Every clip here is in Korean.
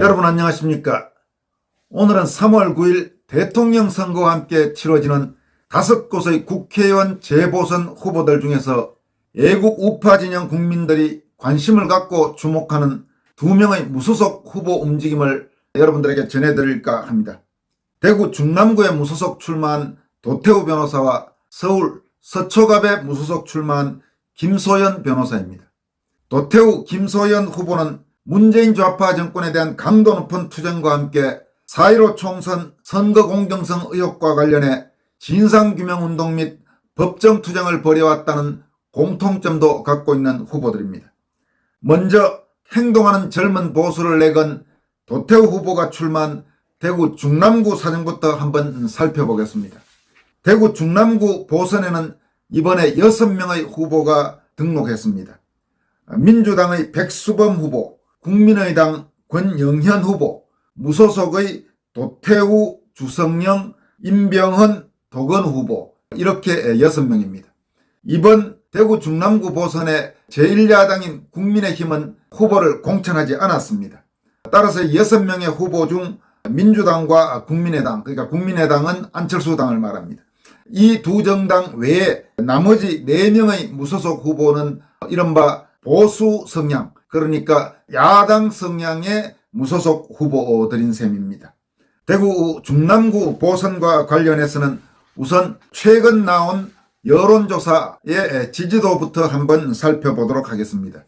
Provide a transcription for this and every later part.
여러분 안녕하십니까? 오늘은 3월 9일 대통령 선거와 함께 치러지는 다섯 곳의 국회의원 재보선 후보들 중에서 애국 우파 진영 국민들이 관심을 갖고 주목하는 두 명의 무소속 후보 움직임을 여러분들에게 전해드릴까 합니다. 대구 중남구에 무소속 출마한 도태우 변호사와 서울 서초갑에 무소속 출마한 김소연 변호사입니다. 도태우 김소연 후보는 문재인 좌파 정권에 대한 강도 높은 투쟁과 함께 4.15 총선 선거 공정성 의혹과 관련해 진상규명운동 및 법정 투쟁을 벌여왔다는 공통점도 갖고 있는 후보들입니다. 먼저 행동하는 젊은 보수를 내건 도태우 후보가 출마한 대구 중남구 사정부터 한번 살펴보겠습니다. 대구 중남구 보선에는 이번에 6명의 후보가 등록했습니다. 민주당의 백수범 후보, 국민의당 권영현 후보, 무소속의 도태우, 주성영, 임병헌, 도건 후보 이렇게 6명입니다. 이번 대구 중남구 보선에 제1야당인 국민의힘은 후보를 공천하지 않았습니다. 따라서 6명의 후보 중 민주당과 국민의당, 그러니까 국민의당은 안철수당을 말합니다. 이 두 정당 외에 나머지 4명의 무소속 후보는 이른바 보수 성향, 그러니까 야당 성향의 무소속 후보들인 셈입니다. 대구 중남구 보선과 관련해서는 우선 최근 나온 여론조사의 지지도부터 한번 살펴보도록 하겠습니다.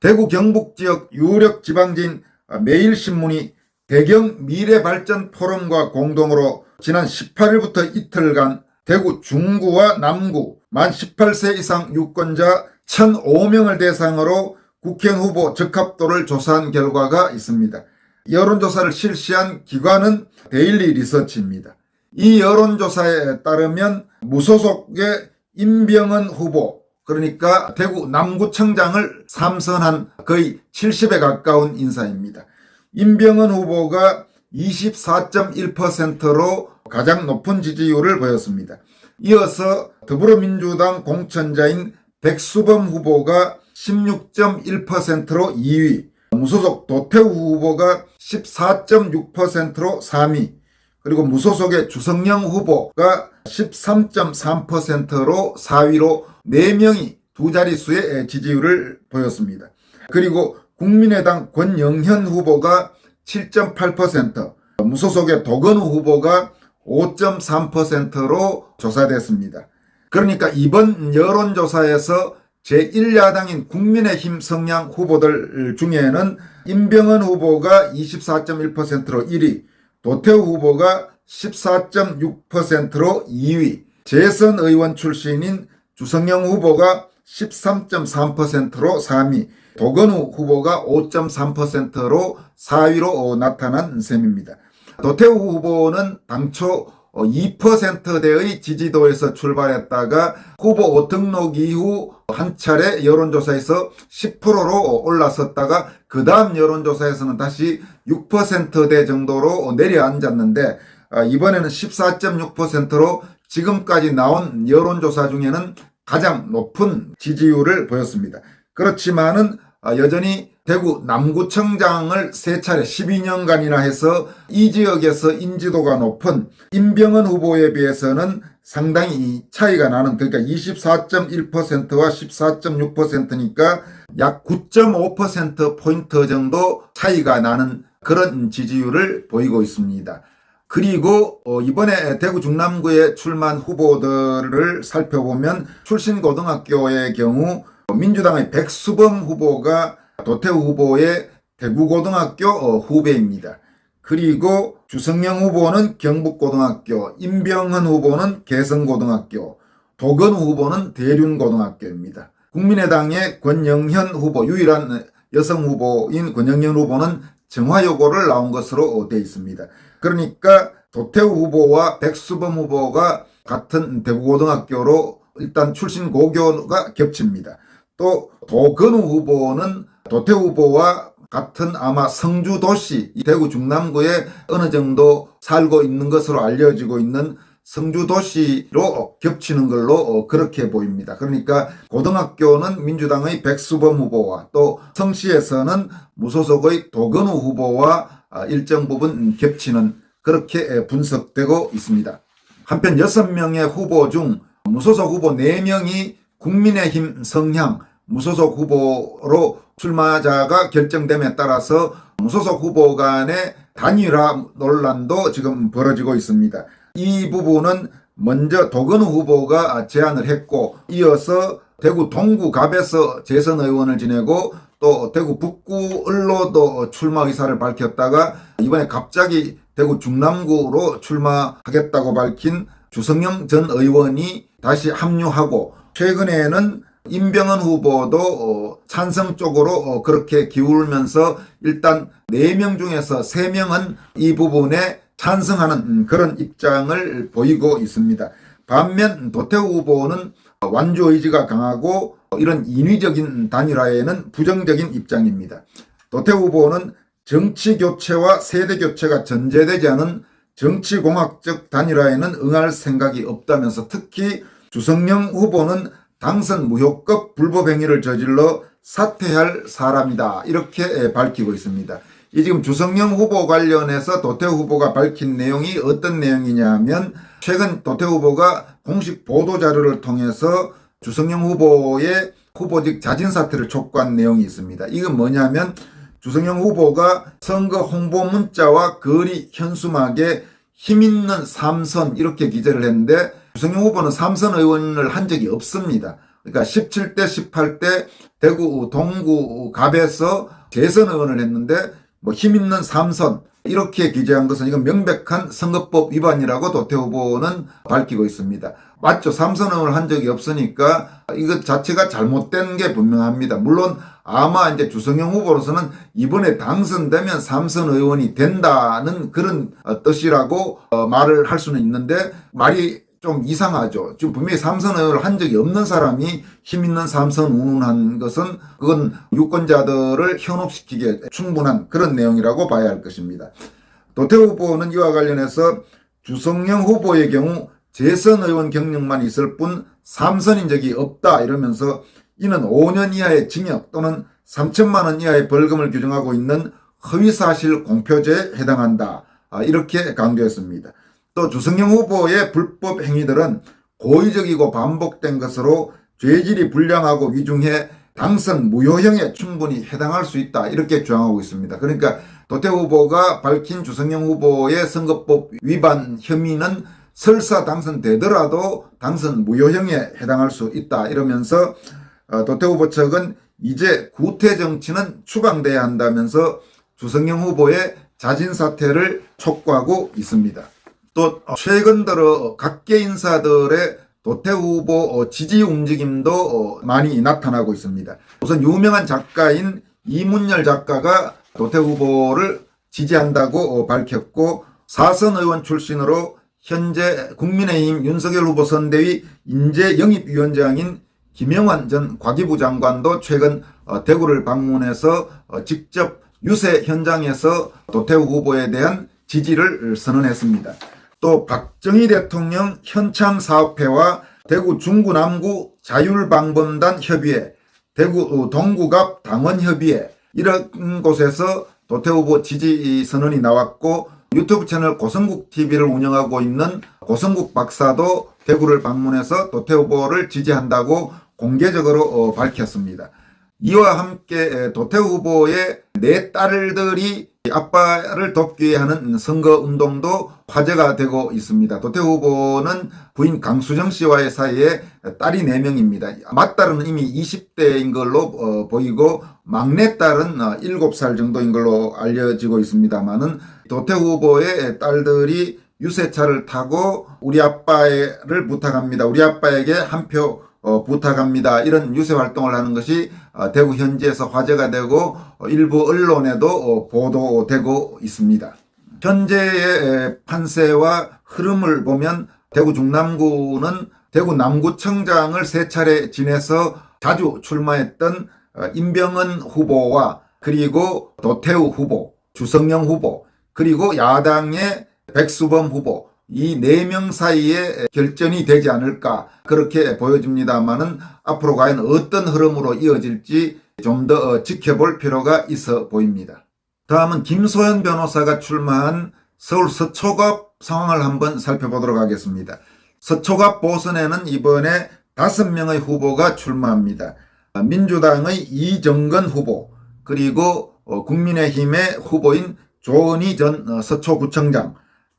대구 경북 지역 유력 지방지인 매일신문이 대경 미래발전 포럼과 공동으로 지난 18일부터 이틀간 대구 중구와 남구 만 18세 이상 유권자 1,005명을 대상으로 국회의원 후보 적합도를 조사한 결과가 있습니다. 여론조사를 실시한 기관은 데일리 리서치입니다. 이 여론조사에 따르면 무소속의 임병헌 후보 그러니까 대구 남구청장을 삼선한 거의 70에 가까운 인사입니다. 임병헌 후보가 24.1%로 가장 높은 지지율을 보였습니다. 이어서 더불어민주당 공천자인 백수범 후보가 16.1%로 2위, 무소속 도태우 후보가 14.6%로 3위, 그리고 무소속의 주성영 후보가 13.3%로 4위로 4명이 두 자릿수의 지지율을 보였습니다. 그리고 국민의당 권영현 후보가 7.8%, 무소속의 도건우 후보가 5.3%로 조사됐습니다. 그러니까 이번 여론조사에서 제1야당인 국민의힘 성향 후보들 중에는 임병헌 후보가 24.1%로 1위, 도태우 후보가 14.6%로 2위, 재선 의원 출신인 주성영 후보가 13.3%로 3위, 도건우 후보가 5.3%로 4위로 나타난 셈입니다. 도태우 후보는 당초 2%대의 지지도에서 출발했다가 후보 등록 이후 한 차례 여론조사에서 10%로 올라섰다가 그 다음 여론조사에서는 다시 6%대 정도로 내려앉았는데 이번에는 14.6%로 지금까지 나온 여론조사 중에는 가장 높은 지지율을 보였습니다. 그렇지만은 여전히 대구 남구청장을 세 차례 12년간이나 해서 이 지역에서 인지도가 높은 임병헌 후보에 비해서는 상당히 차이가 나는 그러니까 24.1%와 14.6%니까 약 9.5% 포인트 정도 차이가 나는 그런 지지율을 보이고 있습니다. 그리고 이번에 대구 중남구에 출마한 후보들을 살펴보면 출신 고등학교의 경우 민주당의 백수범 후보가 도태우 후보의 대구고등학교 후배입니다. 그리고 주성영 후보는 경북고등학교, 임병헌 후보는 개성고등학교, 도건우 후보는 대륜고등학교입니다. 국민의당의 권영현 후보, 유일한 여성 후보인 권영현 후보는 정화여고를 나온 것으로 되어 있습니다. 그러니까 도태우 후보와 백수범 후보가 같은 대구고등학교로 일단 출신 고교가 겹칩니다. 또 도건우 후보는 도태우 후보와 같은 아마 성주 도시 대구 중남구에 어느 정도 살고 있는 것으로 알려지고 있는 성주 도시로 겹치는 걸로 그렇게 보입니다. 그러니까 고등학교는 민주당의 백수범 후보와 또 성시에서는 무소속의 도건우 후보와 아, 일정 부분 겹치는 그렇게 분석되고 있습니다. 한편 6명의 후보 중 무소속 후보 4명이 국민의힘 성향 무소속 후보로 출마자가 결정됨에 따라서 무소속 후보 간의 단일화 논란도 지금 벌어지고 있습니다. 이 부분은 먼저 도건우 후보가 제안을 했고 이어서 대구 동구갑에서 재선 의원을 지내고 또 대구 북구을로도 출마 의사를 밝혔다가 이번에 갑자기 대구 중남구로 출마하겠다고 밝힌 주성영 전 의원이 다시 합류하고 최근에는 임병헌 후보도 어, 찬성 쪽으로 어, 그렇게 기울면서 일단 4명 중에서 3명은 이 부분에 찬성하는 음, 그런 입장을 보이고 있습니다. 반면 도태우 후보는 완주 의지가 강하고 이런 인위적인 단일화에는 부정적인 입장입니다. 도태우 후보는 정치 교체와 세대 교체가 전제되지 않은 정치공학적 단일화에는 응할 생각이 없다면서 특히 주성영 후보는 당선 무효급 불법 행위를 저질러 사퇴할 사람이다. 이렇게 밝히고 있습니다. 이 지금 주성영 후보 관련해서 도태우 후보가 밝힌 내용이 어떤 내용이냐 하면 최근 도태우 후보가 공식 보도 자료를 통해서 주성영 후보의 후보직 자진 사퇴를 촉구한 내용이 있습니다. 이건 뭐냐면 주성영 후보가 선거 홍보 문자와 거리 현수막에 힘 있는 삼선 이렇게 기재를 했는데 주성영 후보는 삼선 의원을 한 적이 없습니다. 그러니까 17대, 18대 대구 동구 갑에서 재선 의원을 했는데 뭐 힘 있는 삼선 이렇게 기재한 것은 이건 명백한 선거법 위반이라고 도태 후보는 밝히고 있습니다. 맞죠? 삼선 의원을 한 적이 없으니까 이것 자체가 잘못된 게 분명합니다. 물론 아마 이제 주성영 후보로서는 이번에 당선되면 삼선 의원이 된다는 그런 어, 뜻이라고 어, 말을 할 수는 있는데 말이 좀 이상하죠. 지금 분명히 삼선 의원을 한 적이 없는 사람이 힘 있는 삼선 운운한 것은 그건 유권자들을 현혹시키기에 충분한 그런 내용이라고 봐야 할 것입니다. 도태우 후보는 이와 관련해서 주성영 후보의 경우 재선 의원 경력만 있을 뿐 삼선인 적이 없다 이러면서 이는 5년 이하의 징역 또는 3천만 원 이하의 벌금을 규정하고 있는 허위사실 공표죄에 해당한다. 아, 이렇게 강조했습니다. 또 주성영 후보의 불법 행위들은 고의적이고 반복된 것으로 죄질이 불량하고 위중해 당선 무효형에 충분히 해당할 수 있다. 이렇게 주장하고 있습니다. 그러니까 도태 후보가 밝힌 주성영 후보의 선거법 위반 혐의는 설사 당선되더라도 당선 무효형에 해당할 수 있다. 이러면서 어, 도태 후보 측은 이제 구태 정치는 추방돼야 한다면서 주성영 후보의 자진 사퇴를 촉구하고 있습니다. 또 최근 들어 각계 인사들의 도태 후보 지지 움직임도 많이 나타나고 있습니다. 우선 유명한 작가인 이문열 작가가 도태 후보를 지지한다고 밝혔고 사선 의원 출신으로 현재 국민의힘 윤석열 후보 선대위 인재 영입위원장인 김영환 전 과기부 장관도 최근 대구를 방문해서 직접 유세 현장에서 도태우 후보에 대한 지지를 선언했습니다. 또 박정희 대통령 현창 사업회와 대구 중구 남구 자율방범단 협의회, 대구 동구갑 당원협의회 이런 곳에서 도태 후보 지지 선언이 나왔고 유튜브 채널 고성국 TV를 운영하고 있는 고성국 박사도 대구를 방문해서 도태 후보를 지지한다고 공개적으로 어, 밝혔습니다. 이와 함께 도태 후보의 네 딸들이 아빠를 돕기 위해 하는 선거 운동도 화제가 되고 있습니다. 도태 후보는 부인 강수정 씨와의 사이에 딸이 4명입니다. 맏딸은 이미 20대인 걸로 어, 보이고 막내딸은 7살 정도인 걸로 알려지고 있습니다만은 도태 후보의 딸들이 유세차를 타고 우리 아빠를 부탁합니다. 우리 아빠에게 한표 어, 부탁합니다. 이런 유세 활동을 하는 것이 어, 대구 현지에서 화제가 되고 어, 일부 언론에도 어, 보도되고 있습니다. 현재의 판세와 흐름을 보면 대구 중남구는 대구 남구청장을 세 차례 지내서 자주 출마했던 어, 임병헌 후보와 그리고 도태우 후보, 주성영 후보, 그리고 야당의 백수범 후보 이 네 명 사이에 결전이 되지 않을까 그렇게 보여집니다만은 앞으로 과연 어떤 흐름으로 이어질지 좀 더 지켜볼 필요가 있어 보입니다. 다음은 김소연 변호사가 출마한 서울 서초갑 상황을 한번 살펴보도록 하겠습니다. 서초갑 보선에는 이번에 다섯 명의 후보가 출마합니다. 민주당의 이정근 후보, 그리고 어, 국민의힘의 후보인 조은희 전 어, 서초구청장,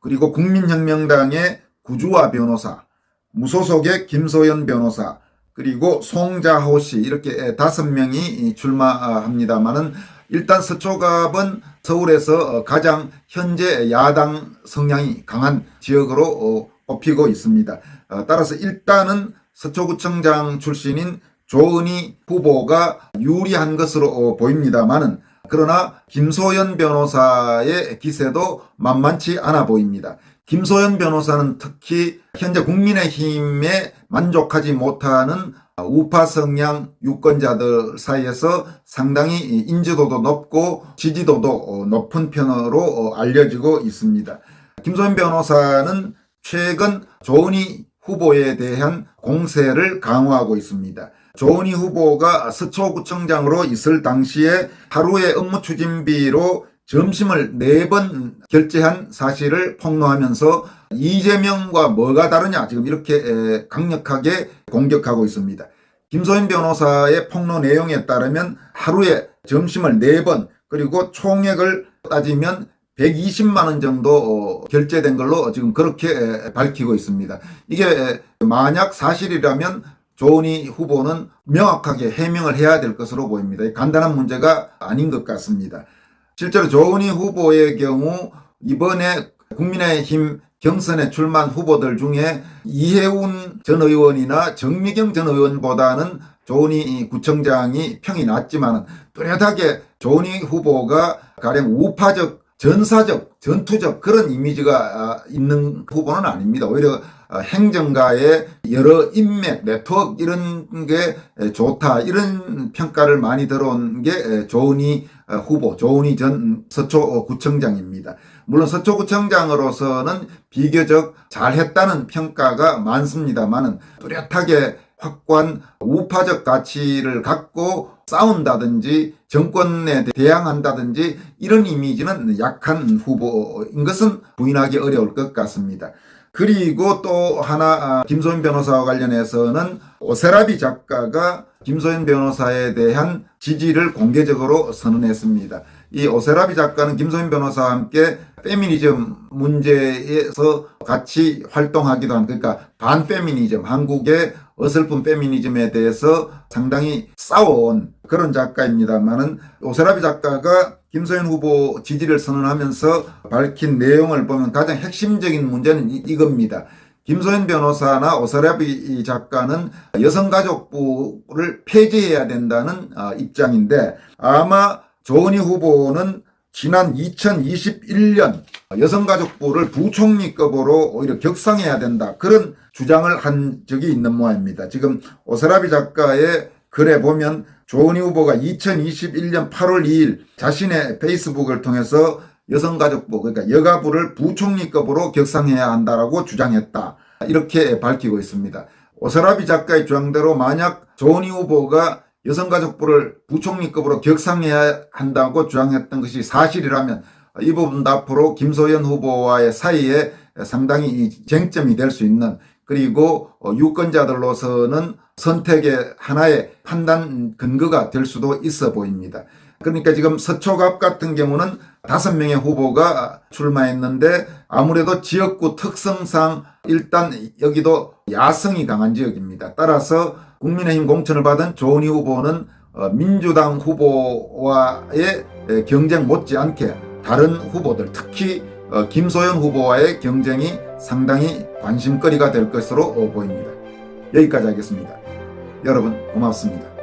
그리고 국민혁명당의 구주화 변호사, 무소속의 김소연 변호사, 그리고 송자호 씨 이렇게 다섯 명이 출마합니다만은 일단 서초갑은 서울에서 어, 가장 현재 야당 성향이 강한 지역으로 어, 꼽히고 있습니다. 어, 따라서 일단은 서초구청장 출신인 조은희 후보가 유리한 것으로 보입니다만은 그러나 김소연 변호사의 기세도 만만치 않아 보입니다. 김소연 변호사는 특히 현재 국민의힘에 만족하지 못하는 우파 성향 유권자들 사이에서 상당히 인지도도 높고 지지도도 높은 편으로 알려지고 있습니다. 김소연 변호사는 최근 조은희 후보에 대한 공세를 강화하고 있습니다. 조은희 후보가 서초구청장으로 있을 당시에 하루의 업무 추진비로 점심을 네 번 결제한 사실을 폭로하면서 이재명과 뭐가 다르냐 지금 이렇게 강력하게 공격하고 있습니다. 김소연 변호사의 폭로 내용에 따르면 하루에 점심을 네 번 그리고 총액을 따지면 120만 원 정도 결제된 걸로 지금 그렇게 밝히고 있습니다. 이게 만약 사실이라면 조은희 후보는 명확하게 해명을 해야 될 것으로 보입니다. 간단한 문제가 아닌 것 같습니다. 실제로 조은희 후보의 경우 이번에 국민의힘 경선에 출마한 후보들 중에 이해운 전 의원이나 정미경 전 의원보다는 조은희 구청장이 평이 낮지만 뚜렷하게 조은희 후보가 가령 우파적 전사적, 전투적 그런 이미지가 있는 후보는 아닙니다. 오히려 행정가의 여러 인맥, 네트워크 이런 게 좋다 이런 평가를 많이 들어온 게 조은희 후보, 조은희 전 서초구청장입니다. 물론 서초구청장으로서는 비교적 잘했다는 평가가 많습니다만은 뚜렷하게 확고한 우파적 가치를 갖고 싸운다든지 정권에 대항한다든지 이런 이미지는 약한 후보인 것은 부인하기 어려울 것 같습니다. 그리고 또 하나 김소연 변호사와 관련해서는 오세라비 작가가 김소연 변호사에 대한 지지를 공개적으로 선언했습니다. 이 오세라비 작가는 김소연 변호사와 함께 페미니즘 문제에서 같이 활동하기도 한 그러니까 반페미니즘 한국의 어설픈 페미니즘에 대해서 상당히 싸워온 그런 작가입니다만은 오세라비 작가가 김소연 후보 지지를 선언하면서 밝힌 내용을 보면 가장 핵심적인 문제는 이, 이겁니다. 김소연 변호사나 오세라비 작가는 여성가족부를 폐지해야 된다는 입장인데 아마 조은희 후보는 지난 2021년 여성가족부를 부총리급으로 오히려 격상해야 된다. 그런 주장을 한 적이 있는 모양입니다. 지금 오세라비 작가의 글에 보면 조은희 후보가 2021년 8월 2일 자신의 페이스북을 통해서 여성가족부 그러니까 여가부를 부총리급으로 격상해야 한다라고 주장했다. 이렇게 밝히고 있습니다. 오세라비 작가의 주장대로 만약 조은희 후보가 여성가족부를 부총리급으로 격상해야 한다고 주장했던 것이 사실이라면 이 부분도 앞으로 김소연 후보와의 사이에 상당히 쟁점이 될 수 있는 그리고 유권자들로서는 선택의 하나의 판단 근거가 될 수도 있어 보입니다. 그러니까 지금 서초갑 같은 경우는 다섯 명의 후보가 출마했는데 아무래도 지역구 특성상 일단 여기도 야성이 강한 지역입니다. 따라서 국민의힘 공천을 받은 조은희 후보는 민주당 후보와의 경쟁 못지않게 다른 후보들 특히 김소연 후보와의 경쟁이 상당히 관심거리가 될 것으로 보입니다. 여기까지 하겠습니다. 여러분 고맙습니다.